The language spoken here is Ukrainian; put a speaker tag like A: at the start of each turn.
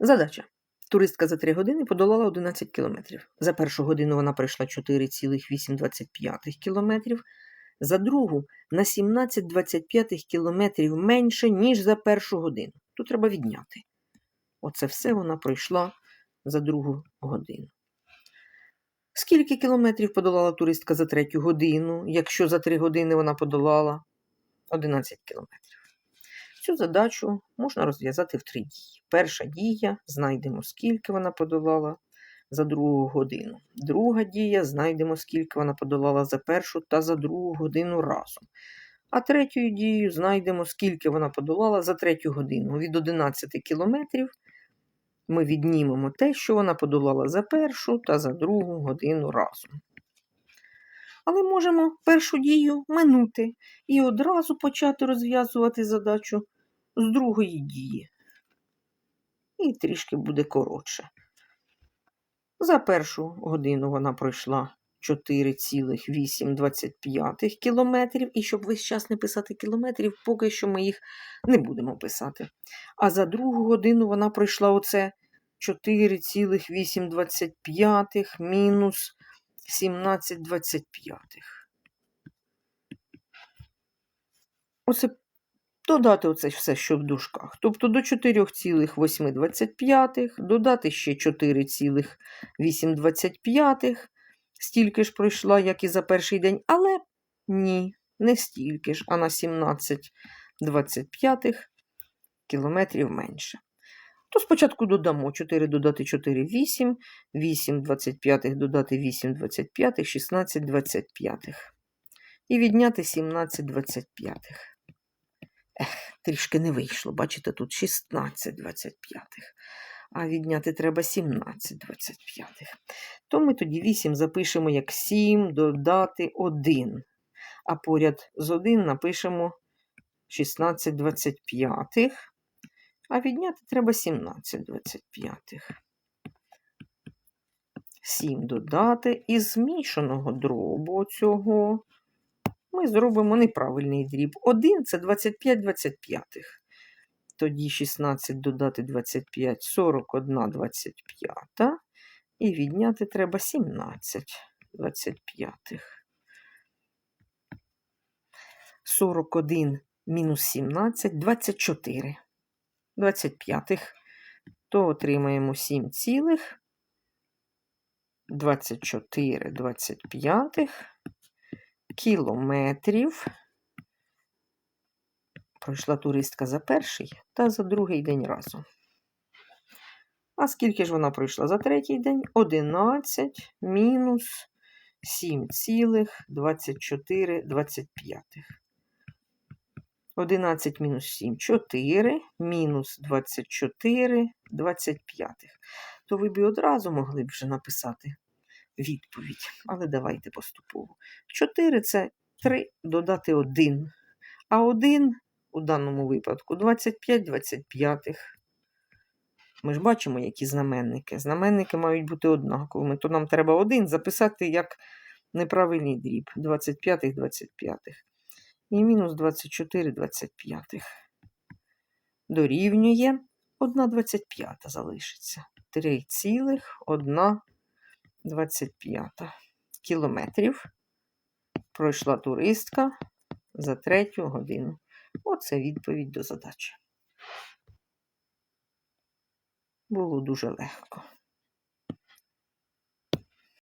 A: Задача. Туристка за 3 години подолала 11 кілометрів. За першу годину вона пройшла 4,825 кілометрів, за другу на 17,25 кілометрів менше, ніж за першу годину. Тут треба відняти. Оце все вона пройшла за другу годину. Скільки кілометрів подолала туристка за третю годину, якщо за 3 години вона подолала 11 кілометрів? Цю задачу можна розв'язати в три дії. Перша дія знайдемо, скільки вона подолала за другу годину. Друга дія знайдемо, скільки вона подолала за першу та за другу годину разом. А третьою дією знайдемо, скільки вона подолала за третю годину. Від 11 кілометрів ми віднімемо те, що вона подолала за першу та за другу годину разом. Але можемо першу дію минути і одразу почати розв'язувати задачу з другої дії. І трішки буде коротше. За першу годину вона пройшла 4,825 кілометрів. І щоб весь час не писати кілометрів, поки що ми їх не будемо писати. А за другу годину вона пройшла оце 4,825 мінус 17,25. Оце додати оце все, що в дужках. Тобто до 4,825, додати ще 4,825, стільки ж пройшла, як і за перший день, але ні, не стільки ж, а на 17,25 кілометрів менше. То спочатку додамо 4 додати 4 8, 8 25 додати 8 25, 16 25. І відняти 17 25. Ех, трішки не вийшло. Бачите, тут 16 25. А відняти треба 17 25. То ми тоді 8 запишемо як 7 додати 1. А поряд з 1 напишемо 16 25. А відняти треба 17 25. 7 додати із змішаного дробу цього зробимо неправильний дріб. 1 це 25 25. Тоді 16 додати 25, 41 25. І відняти треба 17 25. 41 мінус 17 24. 25. То отримаємо 7 цілих. 24 25 кілометрів. Пройшла туристка за перший та за другий день разом. А скільки ж вона пройшла за третій день? 11 мінус 7,24. 11 мінус 7 4, мінус 24, 25. То ви б одразу могли б вже написати відповідь. Але давайте поступово. 4 це 3 додати 1. А 1 у даному випадку 25 25. Ми ж бачимо, які знаменники. Знаменники мають бути однаковими. То нам треба 1 записати як неправильний дріб. 25 25. І мінус 24 25. Дорівнює 1 25 залишиться. 3,1 25 кілометрів пройшла туристка за третю годину. Оце відповідь до задачі. Було дуже легко.